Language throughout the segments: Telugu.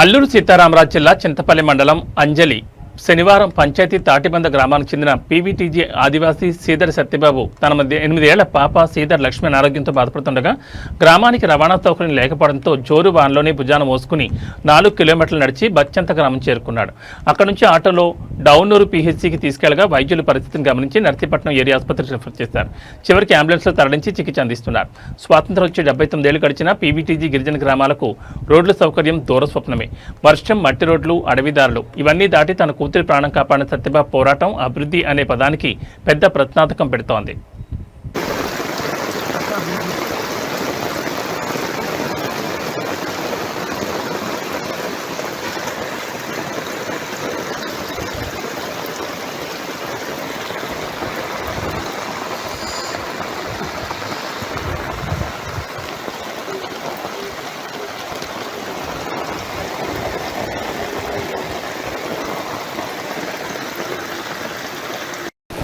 అల్లూరు సీతారామరాజు జిల్లా చింతపల్లి మండలం అంజలి శనివారం పంచాయతీ తాటిబంద గ్రామానికి చెందిన పీవీటీజీ ఆదివాసీ సీదర్ సత్యబాబు తన మధ్య ఎనిమిదేళ్ళ పాప సీదర్ లక్ష్మి అనారోగ్యంతో బాధపడుతుండగా గ్రామానికి రవాణా సౌకర్యం లేకపోవడంతో జోరు వాన్లోనే భుజాన మోసుకుని నాలుగు కిలోమీటర్లు నడిచి బచ్చంత గ్రామం చేరుకున్నాడు. అక్కడ నుంచి ఆటోలో డౌనూరు పీహెచ్సీకి తీసుకెళ్ళగా వైద్యుల పరిస్థితిని గమనించి నర్సీపట్నం ఏరియా ఆసుపత్రికి రిఫర్ చేశారు. చివరికి అంబులెన్స్లో తరలించి చికిత్స అందిస్తున్నారు. స్వాతంత్రం వచ్చి డెబ్బై తొమ్మిదేళ్ళు గడిచిన పీవీటీజీ గిరిజన గ్రామాలకు రోడ్ల సౌకర్యం దూర స్వప్నమే. వర్షం మట్టి రోడ్లు అడవిదారులు ఇవన్నీ దాటి తన కూతురి ప్రాణం కాపాడిన సత్యబాబు పోరాటం అభివృద్ధి అనే పదానికి పెద్ద ప్రశ్నార్థకం పెడుతోంది.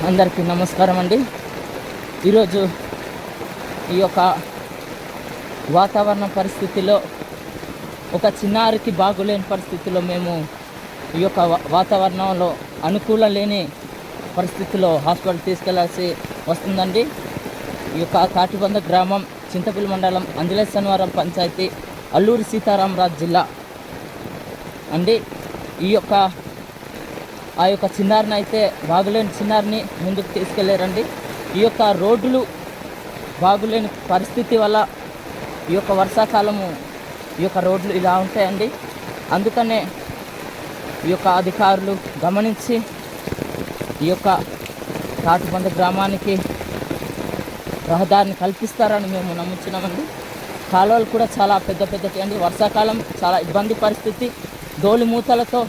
అందరికీ నమస్కారం అండి. ఈరోజు ఈ యొక్క వాతావరణ పరిస్థితిలో ఒక చిన్నారికి బాగులేని పరిస్థితిలో మేము ఈ యొక్క వా- వాతావరణంలో అనుకూలం లేని పరిస్థితిలో హాస్పిటల్ తీసుకెళ్ళాల్సి వస్తుందండి. ఈ యొక్క కాటిబంద గ్రామం చింతపల్లి మండలం అంజలేశ్వరవరం పంచాయతీ అల్లూరి సీతారామరాజు జిల్లా అండి. ఈ యొక్క ఆ యొక్క చిన్నారిని అయితే బాగులేని చిన్నారిని ముందుకు తీసుకెళ్ళారండి ఈ యొక్క రోడ్లు బాగులేని పరిస్థితి వల్ల ఈ యొక్క వర్షాకాలము ఈ యొక్క రోడ్లు ఇలా ఉంటాయండి. అందుకనే ఈ యొక్క అధికారులు గమనించి ఈ యొక్క తాటిబంద గ్రామానికి రహదారిని కల్పిస్తారని మేము నమ్ముతున్నామండి కాలువలు కూడా చాలా పెద్ద పెద్దటి అండి. వర్షాకాలం చాలా ఇబ్బంది పరిస్థితి. దోలి మూతలతో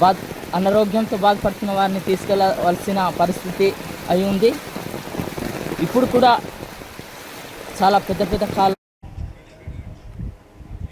బా అనారోగ్యంతో బాధపడుతున్న వారిని తీసుకెళ్ళవలసిన పరిస్థితి అయి ఉంది. ఇప్పుడు కూడా చాలా పెద్ద పెద్ద కాలు